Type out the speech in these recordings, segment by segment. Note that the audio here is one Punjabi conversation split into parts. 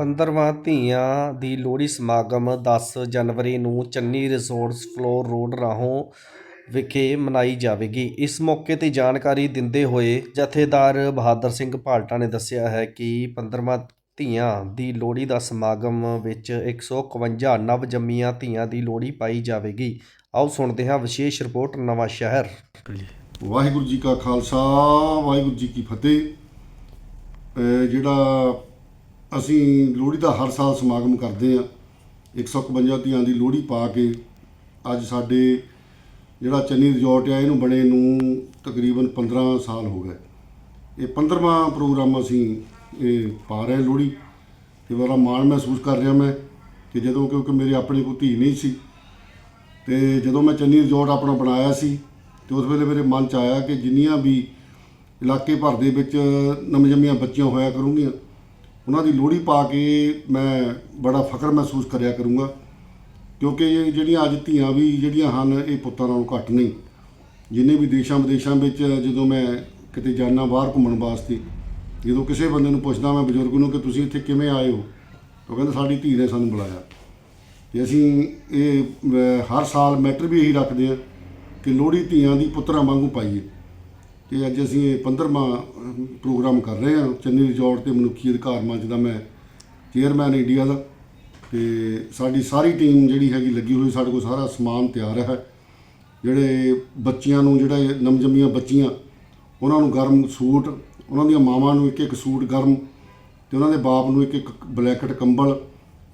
15ਵਾਂ ਧੀਆਂ ਦੀ ਲੋਹੜੀ ਸਮਾਗਮ ਦਸ ਜਨਵਰੀ ਨੂੰ ਚੰਨੀ ਰਿਜ਼ੋਰਟਸ ਫਲੋਰ ਰੋਡ ਰਾਹੋਂ ਵਿਖੇ ਮਨਾਈ ਜਾਵੇਗੀ। ਇਸ ਮੌਕੇ ਤੇ ਜਾਣਕਾਰੀ ਦਿੰਦੇ ਹੋਏ ਜਥੇਦਾਰ ਬਹਾਦਰ ਸਿੰਘ ਭਾਲਟਾ ਨੇ ਦੱਸਿਆ ਹੈ ਕਿ 15ਵਾਂ ਧੀਆਂ ਦੀ ਲੋਹੜੀ ਦਾ ਸਮਾਗਮ ਵਿੱਚ 151 ਨਵ ਜੰਮੀਆਂ ਧੀਆਂ ਦੀ ਲੋਹੜੀ ਪਾਈ ਜਾਵੇਗੀ। ਆਓ ਸੁਣਦੇ ਹਾਂ ਵਿਸ਼ੇਸ਼ ਰਿਪੋਰਟ ਨਵਾਂ ਸ਼ਹਿਰ। ਵਾਹਿਗੁਰੂ ਜੀ ਕਾ ਖਾਲਸਾ, ਵਾਹਿਗੁਰੂ ਜੀ ਕੀ ਫਤਿਹ। ਜਿਹੜਾ ਅਸੀਂ ਲੋਹੜੀ ਦਾ ਹਰ ਸਾਲ ਸਮਾਗਮ ਕਰਦੇ ਆ 151 ਧੀਆਂ ਦੀ ਲੋਹੜੀ ਪਾ ਕੇ ਅੱਜ ਸਾਡੇ ਜਿਹੜਾ ਚੰਨੀ ਰਿਜ਼ੋਰਟ ਆ, ਇਹਨੂੰ ਬਣੇ ਨੂੰ ਤਕਰੀਬਨ 15 ਸਾਲ ਹੋ ਗਏ। ਇਹ 15ਵਾਂ ਪ੍ਰੋਗਰਾਮ ਅਸੀਂ ਇਹ ਪਾ ਰਹੇ ਲੋਹੜੀ। ਤੇ ਬੜਾ ਮਾਣ ਮਹਿਸੂਸ ਕਰ ਰਿਹਾ ਮੈਂ ਕਿ ਜਦੋਂ ਕਿਉਂਕਿ ਮੇਰੇ ਆਪਣੇ ਕੋਈ ਧੀ ਨਹੀਂ ਸੀ, ਤੇ ਜਦੋਂ ਮੈਂ ਚੰਨੀ ਰਿਜ਼ੋਰਟ ਆਪਣਾ ਬਣਾਇਆ ਸੀ, ਤੇ ਉਸ ਵੇਲੇ ਮੇਰੇ ਮਨ ਚ ਆਇਆ ਕਿ ਜਿੰਨੀਆਂ ਵੀ ਇਲਾਕੇ ਭਰ ਦੇ ਵਿੱਚ ਨਵਜੰਮੀਆਂ ਬੱਚੀਆਂ ਹੋਇਆ ਕਰੂੰਗੀਆਂ ਉਹਨਾਂ ਦੀ ਲੋਹੜੀ ਪਾ ਕੇ ਮੈਂ ਬੜਾ ਫਖਰ ਮਹਿਸੂਸ ਕਰਿਆ ਕਰੂੰਗਾ। ਕਿਉਂਕਿ ਇਹ ਜਿਹੜੀਆਂ ਅੱਜ ਧੀਆਂ ਵੀ ਜਿਹੜੀਆਂ ਹਨ, ਇਹ ਪੁੱਤਾਂ ਨਾਲੋਂ ਘੱਟ ਨਹੀਂ। ਜਿੰਨੇ ਵੀ ਦੇਸ਼ਾਂ ਵਿਦੇਸ਼ਾਂ ਵਿੱਚ ਜਦੋਂ ਮੈਂ ਕਿਤੇ ਜਾਣਾ ਬਾਹਰ ਘੁੰਮਣ ਵਾਸਤੇ, ਜਦੋਂ ਕਿਸੇ ਬੰਦੇ ਨੂੰ ਪੁੱਛਦਾ ਮੈਂ ਬਜ਼ੁਰਗ ਨੂੰ ਕਿ ਤੁਸੀਂ ਇੱਥੇ ਕਿਵੇਂ ਆਏ ਹੋ, ਉਹ ਕਹਿੰਦਾ ਸਾਡੀ ਧੀ ਨੇ ਸਾਨੂੰ ਬੁਲਾਇਆ। ਤੇ ਅਸੀਂ ਇਹ ਹਰ ਸਾਲ ਮੈਟਰ ਵੀ ਇਹੀ ਰੱਖਦੇ ਹਾਂ ਕਿ ਲੋਹੜੀ ਧੀਆਂ ਦੀ ਪੁੱਤਰਾਂ ਵਾਂਗੂ ਪਾਈਏ। ਤੇ ਅੱਜ ਅਸੀਂ ਇਹ 15ਵਾਂ ਪ੍ਰੋਗਰਾਮ ਕਰ ਰਹੇ ਹਾਂ। ਚੰਨੀ ਰਿਜ਼ੋਰਟ ਤੇ ਮਨੁੱਖੀ ਅਧਿਕਾਰ ਮੰਚ ਦਾ ਮੈਂ ਚੇਅਰਮੈਨ ਇੰਡੀਆ ਦਾ। ਤੇ ਸਾਡੀ ਸਾਰੀ ਟੀਮ ਜਿਹੜੀ ਹੈਗੀ ਲੱਗੀ ਹੋਈ, ਸਾਡੇ ਕੋਲ ਸਾਰਾ ਸਮਾਨ ਤਿਆਰ ਹੈ। ਜਿਹੜੇ ਬੱਚਿਆਂ ਨੂੰ, ਜਿਹੜਾ ਇਹ ਨਵਜੰਮੀਆਂ ਬੱਚੀਆਂ, ਉਹਨਾਂ ਨੂੰ ਗਰਮ ਸੂਟ, ਉਹਨਾਂ ਦੀਆਂ ਮਾਵਾਂ ਨੂੰ ਇੱਕ ਇੱਕ ਸੂਟ ਗਰਮ ਤੇ ਉਹਨਾਂ ਦੇ ਬਾਪ ਨੂੰ ਇੱਕ ਇੱਕ ਬਲੈਕਟ ਕੰਬਲ,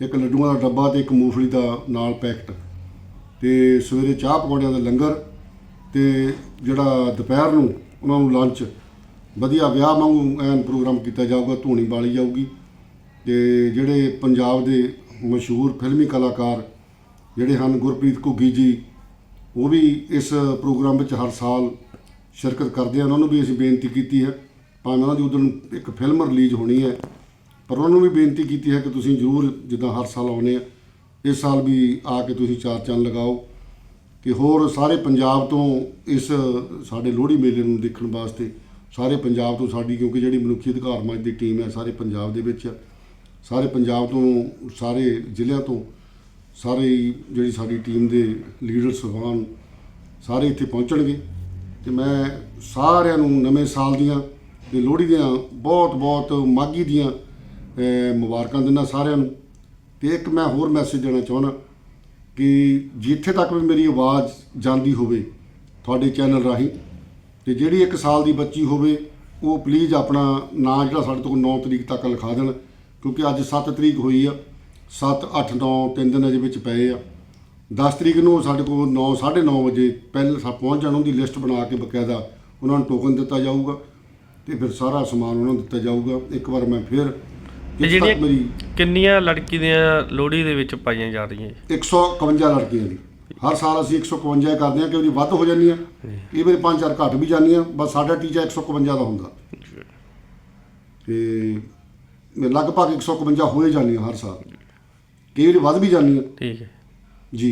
ਇੱਕ ਲੱਡੂਆਂ ਦਾ ਡੱਬਾ ਤੇ ਇੱਕ ਮੂੰਗਫਲੀ ਦਾ ਨਾਲ ਪੈਕਟ। ਤੇ ਸਵੇਰੇ ਚਾਹ ਪਕੌੜਿਆਂ ਦਾ ਲੰਗਰ ਤੇ ਜਿਹੜਾ ਦੁਪਹਿਰ ਨੂੰ ਉਹਨਾਂ ਨੂੰ ਲੰਚ ਵਧੀਆ ਵਿਆਹ ਵਾਂਗੂ ਐਨ ਪ੍ਰੋਗਰਾਮ ਕੀਤਾ ਜਾਊਗਾ, ਧੂਣੀ ਬਾਲੀ ਜਾਊਗੀ। ਤੇ ਜਿਹੜੇ ਪੰਜਾਬ ਦੇ ਮਸ਼ਹੂਰ ਫਿਲਮੀ ਕਲਾਕਾਰ ਜਿਹੜੇ ਹਨ, ਗੁਰਪ੍ਰੀਤ ਘੁੱਗੀ ਜੀ, ਉਹ ਵੀ ਇਸ ਪ੍ਰੋਗਰਾਮ ਵਿੱਚ ਹਰ ਸਾਲ ਸ਼ਿਰਕਤ ਕਰਦੇ ਆ। ਉਹਨਾਂ ਨੂੰ ਵੀ ਅਸੀਂ ਬੇਨਤੀ ਕੀਤੀ ਹੈ, ਭਾਵੇਂ ਉਹਨਾਂ ਦੀ ਉਦੋਂ ਇੱਕ ਫਿਲਮ ਰਿਲੀਜ਼ ਹੋਣੀ ਹੈ, ਪਰ ਉਹਨਾਂ ਨੂੰ ਵੀ ਬੇਨਤੀ ਕੀਤੀ ਹੈ ਕਿ ਤੁਸੀਂ ਜ਼ਰੂਰ ਜਿੱਦਾਂ ਹਰ ਸਾਲ ਆਉਂਦੇ ਆ, ਇਸ ਸਾਲ ਵੀ ਆ ਕੇ ਤੁਸੀਂ ਚਾਰ ਚੰਨ ਲਗਾਓ। ਕਿ ਹੋਰ ਸਾਰੇ ਪੰਜਾਬ ਤੋਂ ਇਸ ਸਾਡੇ ਲੋਹੜੀ ਮੇਲੇ ਨੂੰ ਦੇਖਣ ਵਾਸਤੇ ਸਾਰੇ ਪੰਜਾਬ ਤੋਂ ਸਾਡੀ, ਕਿਉਂਕਿ ਜਿਹੜੀ ਮਨੁੱਖੀ ਅਧਿਕਾਰ ਮੰਚ ਦੀ ਟੀਮ ਹੈ ਸਾਰੇ ਪੰਜਾਬ ਦੇ ਵਿੱਚ ਆ। ਸਾਰੇ ਪੰਜਾਬ ਤੋਂ ਸਾਰੇ ਜ਼ਿਲ੍ਹਿਆਂ ਤੋਂ ਸਾਰੇ ਜਿਹੜੀ ਸਾਡੀ ਟੀਮ ਦੇ ਲੀਡਰ, ਸਹਿਬਾਨ ਸਾਰੇ ਇੱਥੇ ਪਹੁੰਚਣਗੇ ਤੇ ਮੈਂ ਸਾਰਿਆਂ ਨੂੰ ਨਵੇਂ ਸਾਲ ਦੀਆਂ ਤੇ ਲੋਹੜੀ ਦੀਆਂ ਬਹੁਤ ਬਹੁਤ ਮਾਗੀ ਦੀਆਂ ਮੁਬਾਰਕਾਂ ਦਿੰਦਾ ਸਾਰਿਆਂ ਨੂੰ ਤੇ ਇੱਕ ਮੈਂ ਹੋਰ ਮੈਸੇਜ ਦੇਣਾ ਚਾਹੁੰਦਾ ਕਿ ਜਿੱਥੇ ਤੱਕ ਵੀ ਮੇਰੀ ਆਵਾਜ਼ ਜਾਂਦੀ ਹੋਵੇ ਤੁਹਾਡੇ ਚੈਨਲ ਰਾਹੀਂ, ਤੇ ਜਿਹੜੀ ਇੱਕ ਸਾਲ ਦੀ ਬੱਚੀ ਹੋਵੇ, ਉਹ ਪਲੀਜ਼ ਆਪਣਾ ਨਾਂ ਜਿਹੜਾ ਸਾਡੇ ਤੋਂ 9 ਤਰੀਕ ਤੱਕ ਲਿਖਾ ਦੇਣ, ਕਿਉਂਕਿ ਅੱਜ 7 ਤਰੀਕ ਹੋਈ ਆ 7 8 9 ਤਿੰਨ ਦਿਨ ਅਜੇ ਵਿੱਚ ਪਏ ਆ। 10 ਤਰੀਕ ਨੂੰ ਸਾਡੇ ਕੋਲ 9 9:30 ਵਜੇ ਪਹਿਲੇ ਸਾ ਪਹੁੰਚ ਜਾਣ, ਉਹਦੀ ਲਿਸਟ ਬਣਾ ਕੇ ਬਕਾਇਦਾ ਉਹਨਾਂ ਨੂੰ ਟੋਕਨ ਦਿੱਤਾ ਜਾਊਗਾ, ਤੇ ਫਿਰ ਸਾਰਾ ਸਮਾਨ ਉਹਨਾਂ ਨੂੰ ਦਿੱਤਾ ਜਾਊਗਾ। ਇੱਕ ਵਾਰ ਮੈਂ ਫਿਰ ਤੇ ਜਿਹੜੀਆਂ ਮੇਰੀ ਕਿੰਨੀਆਂ ਲੜਕੀ ਦੀਆਂ ਲੋਹੜੀ ਦੇ ਵਿੱਚ ਪਾਈਆਂ ਜਾ ਰਹੀਆਂ ਜੀ? 151 ਲੜਕੀਆਂ ਦੀ। ਹਰ ਸਾਲ ਅਸੀਂ 151 ਹੀ ਕਰਦੇ ਹਾਂ ਕਿ ਉਹਦੀ ਵੱਧ ਹੋ ਜਾਂਦੀਆਂ ਇਹ ਵਾਰੀ ਪੰਜ ਚਾਰ ਘੱਟ ਵੀ ਜਾਂਦੀਆਂ ਬਸ ਸਾਡਾ ਟੀਚਾ 151 ਦਾ ਹੁੰਦਾ। ਤੇ ਮੈਂ ਲਗਭਗ 151 ਹੋਏ ਜਾਂਦੀਆਂ ਹਰ ਸਾਲ। ਕਈ ਵਾਰੀ ਵੱਧ ਵੀ ਜਾਂਦੀਆਂ। ਠੀਕ ਹੈ। ਜੀ।